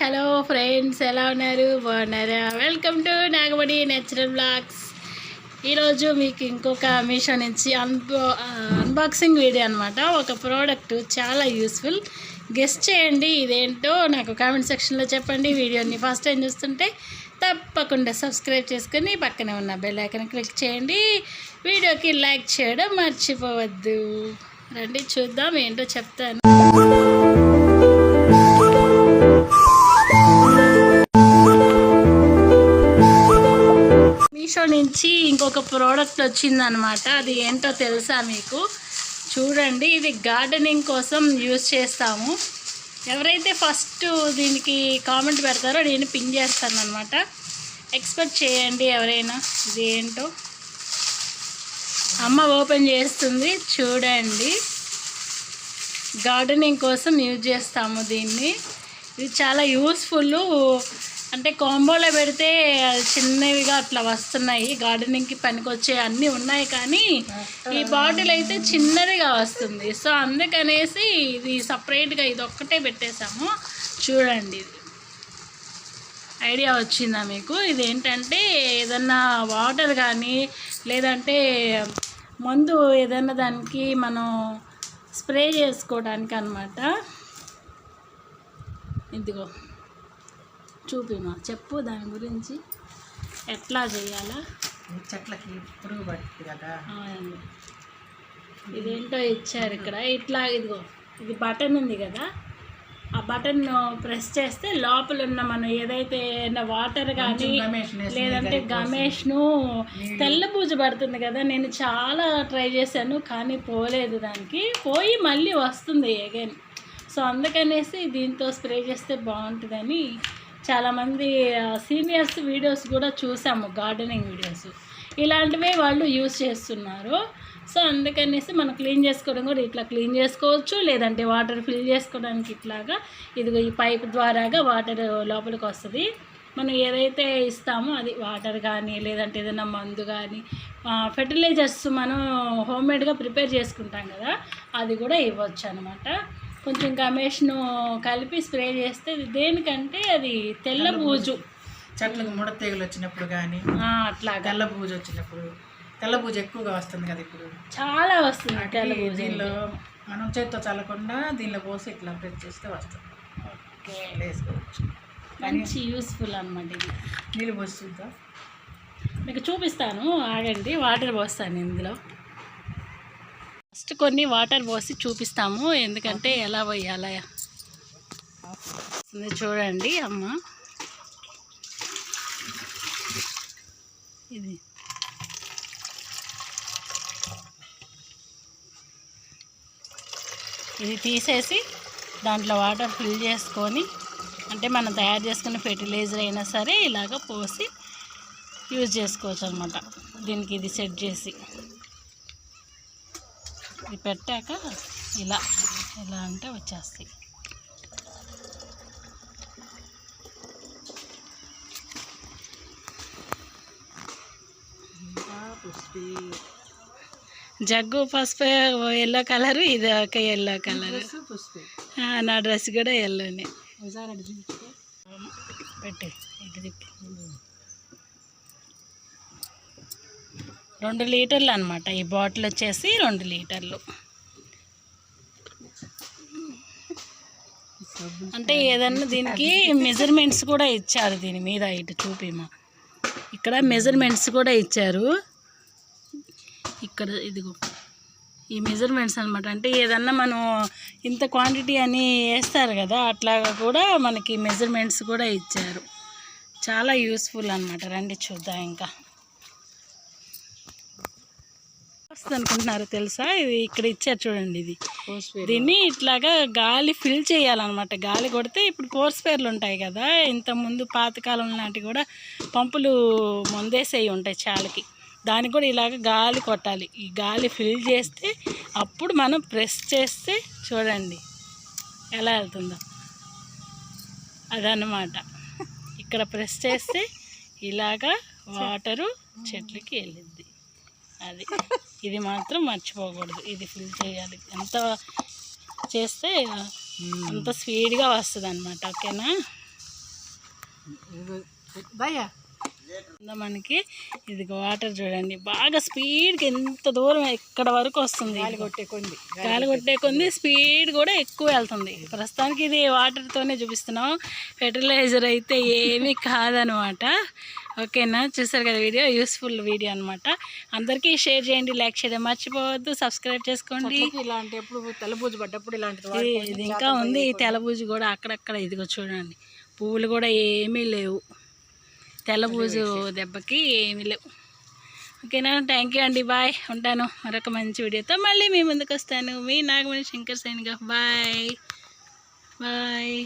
Hello friends ఎలా ఉన్నారు? బాగున్నారా? Welcome to Nagamani natural blogs. ఈరోజు మీకు ఇంకొక మీషో నుంచి అన్బా అన్బాక్సింగ్ వీడియో అనమాట ఒక ప్రోడక్ట్ చాలా యూస్ఫుల్ గెస్ట్ చేయండి ఇదేంటో నాకు కామెంట్ సెక్షన్లో చెప్పండి. వీడియోని ఫస్ట్ టైం చూస్తుంటే తప్పకుండా సబ్స్క్రైబ్ చేసుకొని పక్కనే ఉన్న బెల్ ఐకన్ క్లిక్ చేయండి. వీడియోకి లైక్ చేయడం మర్చిపోవద్దు. రండి చూద్దాం ఏంటో చెప్తాను. మీషో నుంచి ఇంకొక ప్రోడక్ట్ వచ్చిందనమాట అది ఏంటో తెలుసా మీకు? చూడండి ఇది గార్డెనింగ్ కోసం యూజ్ చేస్తాము. ఎవరైతే ఫస్ట్ దీనికి కామెంట్ పెడతారో నేను పిన్ చేస్తాను అనమాట ఎక్స్పెక్ట్ చేయండి ఎవరైనా ఇది ఏంటో. అమ్మ ఓపెన్ చేస్తుంది చూడండి. గార్డెనింగ్ కోసం యూజ్ చేస్తాము దీన్ని. ఇది చాలా యూస్ఫుల్ అంటే కాంబోలో పెడితే చిన్నవిగా అట్లా వస్తున్నాయి. గార్డెనింగ్కి పనికొచ్చే అన్నీ ఉన్నాయి కానీ ఈ బాటిల్ అయితే చిన్నదిగా వస్తుంది. సో అందుకనేసి ఇది సపరేట్గా ఇది ఒక్కటే పెట్టేశాము. చూడండి ఇది. ఐడియా వచ్చిందా మీకు? ఇది ఏంటంటే ఏదన్నా వాటర్ కానీ లేదంటే మందు ఏదైనా దానికి మనం స్ప్రే చేసుకోవడానికి అనమాట ఇదిగో. చూపిమా. చెప్పు దాని గురించి. ఎట్లా చేయాలా? చెట్లకి పురుగు పడుతుంది కదా. అవునండి. ఇదేంటో ఇచ్చారు ఇక్కడ. ఇట్లా ఇదిగో ఇది బటన్ ఉంది కదా. ఆ బటన్ ప్రెస్ చేస్తే లోపల ఉన్న మనం ఏదైతే వాటర్ కానీ లేదంటే గమేష్ను తెల్ల పూజ పడుతుంది కదా. నేను చాలా ట్రై చేశాను కానీ పోలేదు దానికి. పోయి మళ్ళీ వస్తుంది అగైన్. సో అందుకనేసి దీంతో స్ప్రే చేస్తే బాగుంటుందని చాలామంది సీనియర్స్ వీడియోస్ కూడా చూసాము గార్డెనింగ్ వీడియోస్. ఇలాంటివే వాళ్ళు యూస్ చేస్తున్నారు. సో అందుకనేసి మనం క్లీన్ చేసుకోవడం కూడా ఇట్లా క్లీన్ చేసుకోవచ్చు లేదంటే వాటర్ ఫిల్ చేసుకోవడానికి ఇట్లాగా ఇదిగో ఈ పైప్ ద్వారాగా వాటర్ లోపలికి వస్తుంది. మనం ఏదైతే ఇస్తామో అది వాటర్ కానీ లేదంటే ఏదైనా మందు కానీ ఫెర్టిలైజర్స్ మనం హోమ్మేడ్గా ప్రిపేర్ చేసుకుంటాం కదా అది కూడా ఇవ్వచ్చు అనమాట కొంచెం గమేష్ను కలిపి స్ప్రే చేస్తే దేనికంటే అది తెల్ల బూజు. చెట్లకు ముడ తీగలు వచ్చినప్పుడు కానీ ఆ, అట్లాగా. తెల్ల పూజ వచ్చినప్పుడు తెల్ల పూజ ఎక్కువగా వస్తుంది కదా ఇప్పుడు. చాలా వస్తుంది తెల్ల బూజు దీనిలో మనం చేత్తో చల్లకుండా దీనిలో పోసి ఇట్లా ప్రెస్ చేస్తే వస్తుంది. ఓకే. వేసుకోవచ్చు మంచి యూస్ఫుల్ అనమాట ఇది. నీళ్ళు పోసి చూద్దాం. మీకు చూపిస్తాను ఆగండి వాటర్ పోస్తాను ఇందులో. ఫస్ట్ కొన్ని వాటర్ పోసి చూపిస్తాము. ఎందుకంటే ఎలా పోయాలా? చూడండి అమ్మ. ఇది. ఇది తీసేసి దాంట్లో వాటర్ ఫిల్ చేసుకొని అంటే మనం తయారు చేసుకున్న ఫెర్టిలైజర్ అయినా సరే ఇలాగ పోసి యూజ్ చేసుకోవచ్చు అనమాట దీనికి ఇది సెట్ చేసి. ఇది పెట్టాక ఇలా ఇలా అంటే వచ్చేస్తాయి. జగ్గు పసుపు ఎల్లో కలరు ఇది ఒక ఎల్లో కలర్. నా డ్రెస్ కూడా ఎల్లోనే. పెట్టి ఇటు తిప్పి రెండు లీటర్లు అనమాట ఈ బాటిల్ వచ్చేసి రెండు లీటర్లు. అంటే ఏదన్నా దీనికి మెజర్మెంట్స్ కూడా ఇచ్చారు దీని మీద ఇటు చూపిమా ఇక్కడ మెజర్మెంట్స్ కూడా ఇచ్చారు. ఇక్కడ ఇదిగో. ఈ మెజర్మెంట్స్ అనమాట అంటే ఏదన్నా మనం ఇంత క్వాంటిటీ అని వేస్తారు కదా అట్లాగా కూడా మనకి మెజర్మెంట్స్ కూడా ఇచ్చారు. చాలా యూస్ఫుల్ అనమాట రండి చూద్దాం ఇంకా. వస్తుంది అనుకుంటున్నారు తెలుసా? ఇది ఇక్కడ ఇచ్చారు చూడండి ఇది. దీన్ని ఇట్లాగా గాలి ఫిల్ చేయాలన్నమాట. గాలి కొడితే ఇప్పుడు కోర్స్ పేర్లు ఉంటాయి కదా? ఇంత ముందు పాతకాలం నాటి కూడా పంపులు మందేసేవి ఉంటాయి చాలకి. దానికి కూడా ఇలాగ గాలి కొట్టాలి. ఈ గాలి ఫిల్ చేస్తే అప్పుడు మనం ప్రెస్ చేస్తే చూడండి ఎలా వెళ్తుందో. అదనమాట ఇక్కడ ప్రెస్ చేస్తే ఇలాగా వాటరు చెట్లకి వెళ్ళిద్ది. అది. ఇది మాత్రం మర్చిపోకూడదు. ఇది ఫిల్ చేయాలి. ఎంత చేస్తే అంత స్పీడ్గా వస్తుంది అనమాట ఓకేనా? ఉందా మనకి ఇది వాటర్ చూడండి. బాగా స్పీడ్కి ఎంత దూరం ఎక్కడ వరకు వస్తుంది? గాలి కొట్టే కొంది. గాలి కొట్టే కొంది. స్పీడ్ కూడా ఎక్కువ వెళ్తుంది. ప్రస్తుతానికి ఇది వాటర్తోనే చూపిస్తున్నాం. ఫెర్టిలైజర్ అయితే ఏమీ కాదనమాట ఓకేనా? చూసారు కదా వీడియో? యూస్ఫుల్ వీడియో అనమాట అందరికీ షేర్ చేయండి లైక్ చేయడం మర్చిపోవద్దు సబ్స్క్రైబ్ చేసుకోండి. ఇలాంటి ఎప్పుడు తెల్లబూజు పడ్డప్పుడు ఇలాంటిది. ఇది ఇంకా ఉంది ఈ తెల్లబూజు కూడా అక్కడక్కడ ఇదిగో చూడండి. పువ్వులు కూడా ఏమీ లేవు. తెల్లబూజు దెబ్బకి ఏమీ లేవు. ఓకేనా? థ్యాంక్ యూ అండి బాయ్. ఉంటాను మరొక మంచి వీడియోతో మళ్ళీ మీ ముందుకు వస్తాను. మీ నాగమణి శంకర్ సైన్గా బాయ్. బాయ్.